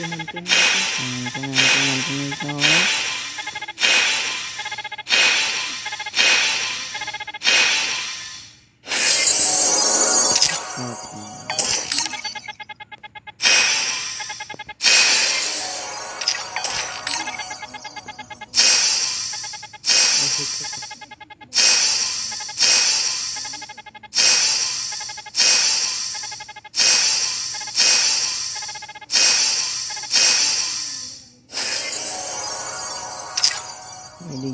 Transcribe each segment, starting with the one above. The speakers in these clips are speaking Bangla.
tunon, tunon, tunon, tunon, tunon, tunon, tunon. Okay.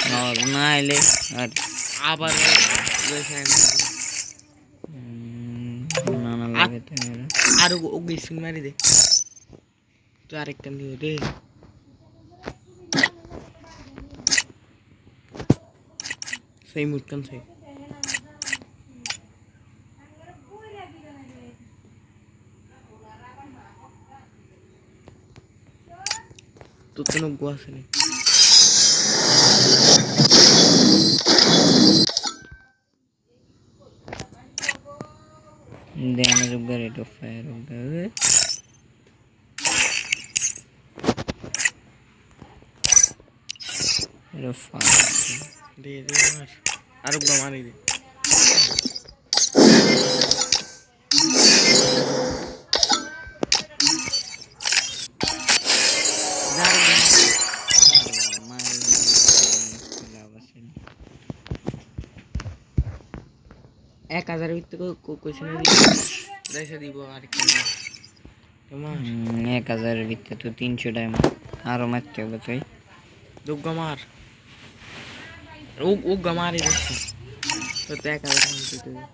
বালতি যাইসা আর না এলে আর আবার যাইসা উম, না না লাগে তো এরা। আর ও গেছিন মারি দে তুই আরেকটা নিয়ে রে সেই মুটকান সেই তোর তো নগ্য আছে নি দেন রুগা রেট অফ ফায়ার of এটা ফায়ার দে দে মার আর গো মারি দে যা দিব। এক হাজারের ভিতরে তো তিনশো টাইম আরও মারতে হবে তুই। দুগ গমার ও ও গমারি তো তো এক হাজার টাকা দিতে হবে।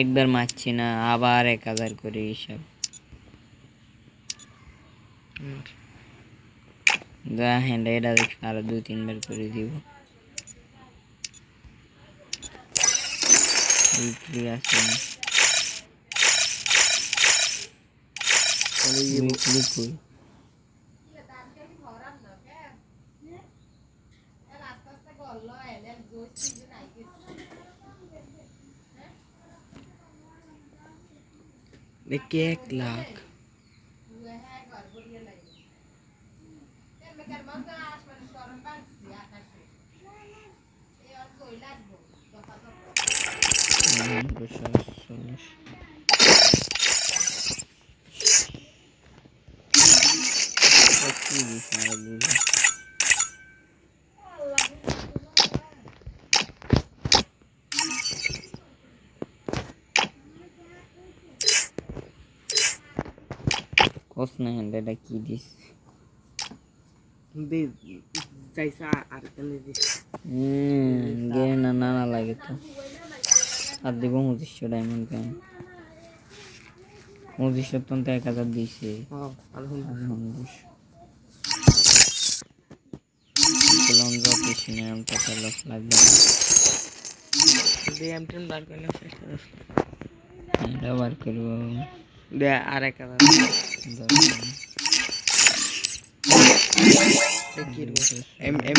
একবার মারছি না আবার এক হাজার করে হিসাব। আমার। যা হ্যান্ড এটা আরও দুই তিনবার করে দিব। উইকলি আছে না ইয়ে উইকলি। কই দেখি এক söylenir. Çok iyi bir şey oldu. Olsun herhalde rakiydiz. Biz जैसा आरकन दिस हम्म ये नाना लगे तो আর দিব পঁচিশশো ডায়মন্ড কেন পঁচিশশো তো এক হাজার দিছে। হ্যাঁ আলহামদুলিল্লাহ। আলহামদুলিল্লাহ। বললাম যত সিনেমাম তত লস লাগবে না। দে এমটেন বার করব। আর এক হাজার। এম এম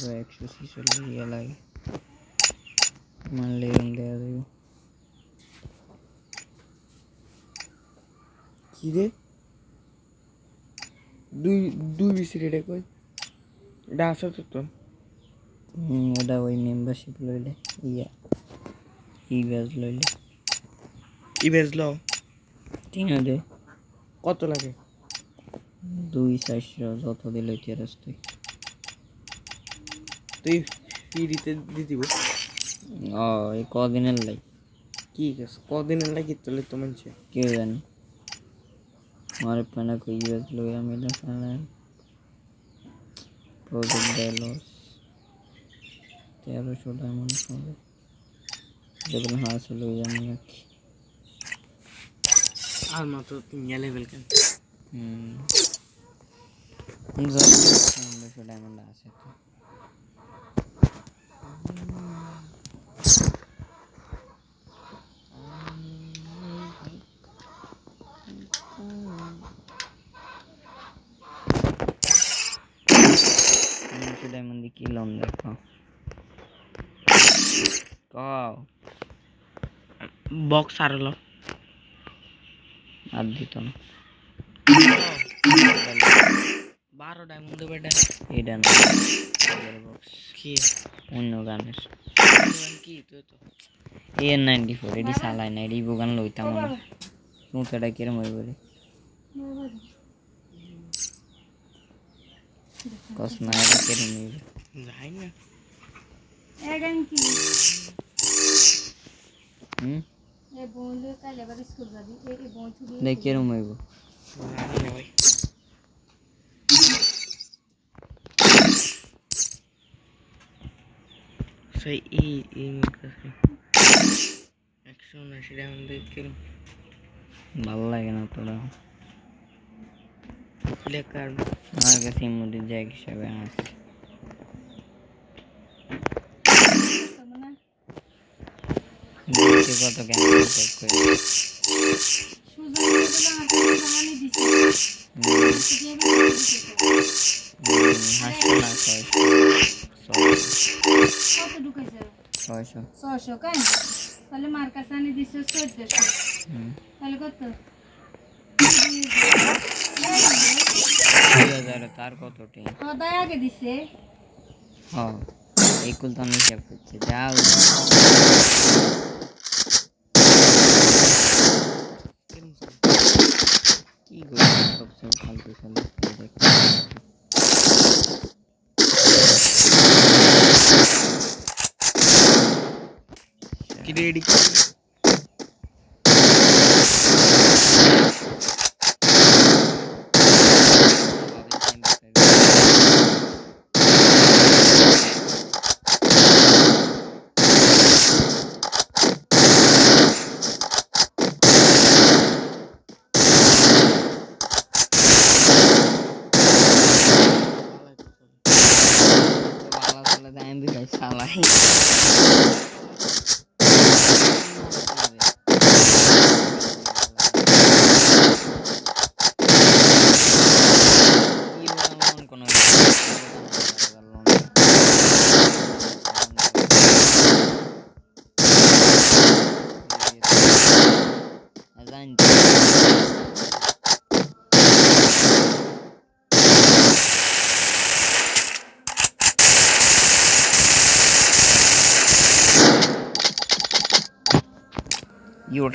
বা একশো ছিচল্লিশ ইয়ে লাগে মানলে এরকম দেওয়া যাবে কি রে দুই দুই বিসি রেটে কই এটা আসো তো তোর? হুম ওটা ওই মেম্বারশিপ লইলে ইয়া ই ব্যাজ লইলে। ই ব্যাজ লও। তিন দে কত লাগে? দুই চারশো যত দিলে তেরোশ তুই। তুই ফি দিতে দিতিব ও এই কদিনের লাই। কি কদিনের লাগে তোলে তো মানছে? কেউ জানি? আমার পেনা কই ব্যাজ লই আমি না সারা প্রজেক্ট ডায়লস তেরোশো ডায়মন্ড হবে। দেখবেন হাঁস লই আমি রাখি আর মাত্র তিন লেভেল কেন? হুম। ডায়মন্ড আছে তো। পনেরোশো কি লোন দেখো কও। বক্স আর হলো। আর দিত না। বারো ডায়মন্ড বেটা। এটা না। বক্স কি? অন্য গানের। কি? তুই তো। এর নাইনটি ফোর এটি চালায় না এটি বুগান লইতাম না মুখটা কিরম হয়ে বলে কসমা এটা কিরম হইবে? যাই না ডায়মন্ড কিরম ভালো লাগে না তোরা প্লে কার্ড আমার কাছে মধ্যে জ্যাক হিসাবে আছে না দেখতে কত ক্যান্সেল চেক করে হাসছো না ছয়শো ছয়শো কেন তাহলে মার কাছে আনি দিছে চোদ্দশো তাহলে কত তার কত সদায় আগে দিছে হ্যাঁ একুল তো আমি হিসাব করছি যাও sen kaldı sen de Grade 2 জানি Your